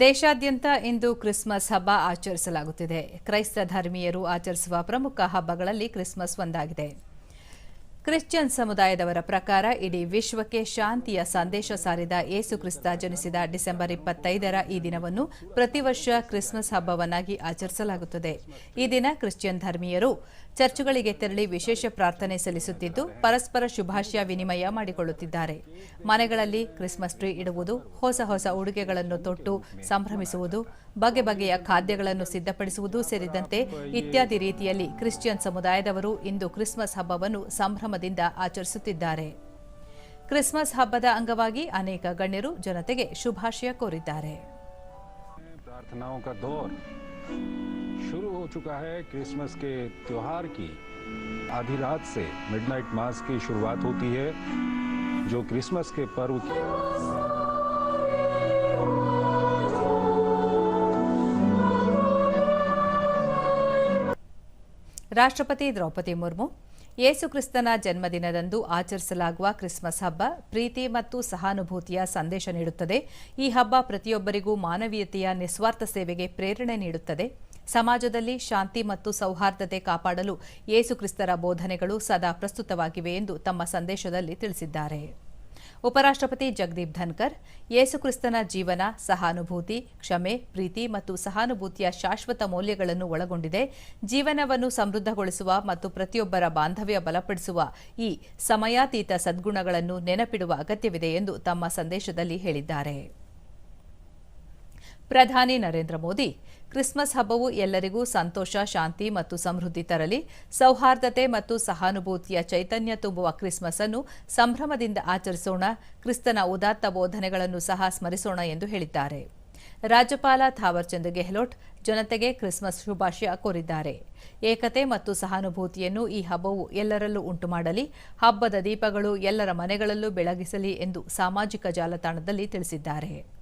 ದೇಶಾದ್ಯಂತ ಇಂದು ಕ್ರಿಸ್ಮಸ್ ಹಬ್ಬ ಆಚರಿಸಲಾಗುತ್ತಿದೆ. ಕ್ರೈಸ್ತ ಧರ್ಮೀಯರು ಆಚರಿಸುವ ಪ್ರಮುಖ ಹಬ್ಬಗಳಲ್ಲಿ ಕ್ರಿಸ್ಮಸ್ ಒಂದಾಗಿದೆ. ಕ್ರಿಶ್ಚಿಯನ್ ಸಮುದಾಯದವರ ಪ್ರಕಾರ ಇಡೀ ವಿಶ್ವಕ್ಕೆ ಶಾಂತಿಯ ಸಂದೇಶ ಸಾರಿದ ಯೇಸುಕ್ರಿಸ್ತ ಜನಿಸಿದ ಡಿಸೆಂಬರ್ ಇಪ್ಪತ್ತೈದರ ಈ ದಿನವನ್ನು ಪ್ರತಿ ವರ್ಷ ಕ್ರಿಸ್ಮಸ್ ಹಬ್ಬವನ್ನಾಗಿ ಆಚರಿಸಲಾಗುತ್ತದೆ. ಈ ದಿನ ಕ್ರಿಶ್ಚಿಯನ್ ಧರ್ಮೀಯರು ಚರ್ಚುಗಳಿಗೆ ತೆರಳಿ ವಿಶೇಷ ಪ್ರಾರ್ಥನೆ ಸಲ್ಲಿಸುತ್ತಿದ್ದು, ಪರಸ್ಪರ ಶುಭಾಶಯ ವಿನಿಮಯ ಮಾಡಿಕೊಳ್ಳುತ್ತಿದ್ದಾರೆ. ಮನೆಗಳಲ್ಲಿ ಕ್ರಿಸ್ಮಸ್ ಟ್ರೀ ಇಡುವುದು, ಹೊಸ ಹೊಸ ಉಡುಗೆಗಳನ್ನು ತೊಟ್ಟು ಸಂಭ್ರಮಿಸುವುದು, ಬಗೆ ಬಗೆಯ ಖಾದ್ಯಗಳನ್ನು ಸಿದ್ಧಪಡಿಸುವುದು ಸೇರಿದಂತೆ ಇತ್ಯಾದಿ ರೀತಿಯಲ್ಲಿ ಕ್ರಿಶ್ಚಿಯನ್ ಸಮುದಾಯದವರು ಇಂದು ಕ್ರಿಸ್ಮಸ್ ಹಬ್ಬವನ್ನು ಸಂಭ್ರಮದಿಂದ ಆಚರಿಸುತ್ತಿದ್ದಾರೆ ಕ್ರಿಸ್ಮಸ್ ಹಬ್ಬದ ಅಂಗವಾಗಿ ಅನೇಕ ಗಣ್ಯರು ಜನತೆಗೆ ಶುಭಾಶಯ ಕೋರಿದ್ದಾರೆ प्रार्थनाओं का दौर शुरू हो चुका है क्रिसमस के त्योहार की आधी रात से मिडनाइट मास की शुरुआत होती है जो क्रिसमस के पर्व की ರಾಷ್ಟ್ರಪತಿ ದ್ರೌಪದಿ ಮುರ್ಮು ಯೇಸುಕ್ರಿಸ್ತನ ಜನ್ಮದಿನದಂದು ಆಚರಿಸಲಾಗುವ ಕ್ರಿಸ್ಮಸ್ ಹಬ್ಬ ಪ್ರೀತಿ ಮತ್ತು ಸಹಾನುಭೂತಿಯ ಸಂದೇಶ ನೀಡುತ್ತದೆ. ಈ ಹಬ್ಬ ಪ್ರತಿಯೊಬ್ಬರಿಗೂ ಮಾನವೀಯತೆಯ ನಿಸ್ವಾರ್ಥ ಸೇವೆಗೆ ಪ್ರೇರಣೆ ನೀಡುತ್ತದೆ. ಸಮಾಜದಲ್ಲಿ ಶಾಂತಿ ಮತ್ತು ಸೌಹಾರ್ದತೆ ಕಾಪಾಡಲು ಯೇಸುಕ್ರಿಸ್ತರ ಬೋಧನೆಗಳು ಸದಾ ಪ್ರಸ್ತುತವಾಗಿವೆ ಎಂದು ತಮ್ಮ ಸಂದೇಶದಲ್ಲಿ ತಿಳಿಸಿದ್ದಾರೆ. ಉಪರಾಷ್ಟ್ರಪತಿ ಜಗದೀಪ್ ಧನ್ಕರ್ ಯೇಸುಕ್ರಿಸ್ತನ ಜೀವನ, ಸಹಾನುಭೂತಿ, ಕ್ಷಮೆ, ಪ್ರೀತಿ ಮತ್ತು ಸಹಾನುಭೂತಿಯ ಶಾಶ್ವತ ಮೌಲ್ಯಗಳನ್ನು ಒಳಗೊಂಡಿದೆ. ಜೀವನವನ್ನು ಸಮೃದ್ಧಗೊಳಿಸುವ ಮತ್ತು ಪ್ರತಿಯೊಬ್ಬರ ಬಾಂಧವ್ಯ ಬಲಪಡಿಸುವ ಈ ಸಮಯಾತೀತ ಸದ್ಗುಣಗಳನ್ನು ನೆನಪಿಡುವ ಅಗತ್ಯವಿದೆ ಎಂದು ತಮ್ಮ ಸಂದೇಶದಲ್ಲಿ ಹೇಳಿದ್ದಾರೆ. ಪ್ರಧಾನಿ ನರೇಂದ್ರ ಮೋದಿ, ಕ್ರಿಸ್ಮಸ್ ಹಬ್ಬವು ಎಲ್ಲರಿಗೂ ಸಂತೋಷ, ಶಾಂತಿ ಮತ್ತು ಸಮೃದ್ಧಿ ತರಲಿ. ಸೌಹಾರ್ದತೆ ಮತ್ತು ಸಹಾನುಭೂತಿಯ ಚೈತನ್ಯ ತುಂಬುವ ಕ್ರಿಸ್ಮಸ್ ಅನ್ನು ಸಂಭ್ರಮದಿಂದ ಆಚರಿಸೋಣ, ಕ್ರಿಸ್ತನ ಉದಾತ್ತ ಬೋಧನೆಗಳನ್ನು ಸಹ ಸ್ಮರಿಸೋಣ ಎಂದು ಹೇಳಿದ್ದಾರೆ. ರಾಜ್ಯಪಾಲ ಥಾವರ್ಚಂದ್ ಗೆಹ್ಲೋಟ್ ಜನತೆಗೆ ಕ್ರಿಸ್ಮಸ್ ಶುಭಾಶಯ ಕೋರಿದ್ದಾರೆ. ಏಕತೆ ಮತ್ತು ಸಹಾನುಭೂತಿಯನ್ನು ಈ ಹಬ್ಬವು ಎಲ್ಲರಲ್ಲೂ ಉಂಟುಮಾಡಲಿ, ಹಬ್ಬದ ದೀಪಗಳು ಎಲ್ಲರ ಮನೆಗಳಲ್ಲೂ ಬೆಳಗಿಸಲಿ ಎಂದು ಸಾಮಾಜಿಕ ಜಾಲತಾಣದಲ್ಲಿ ತಿಳಿಸಿದ್ದಾರೆ.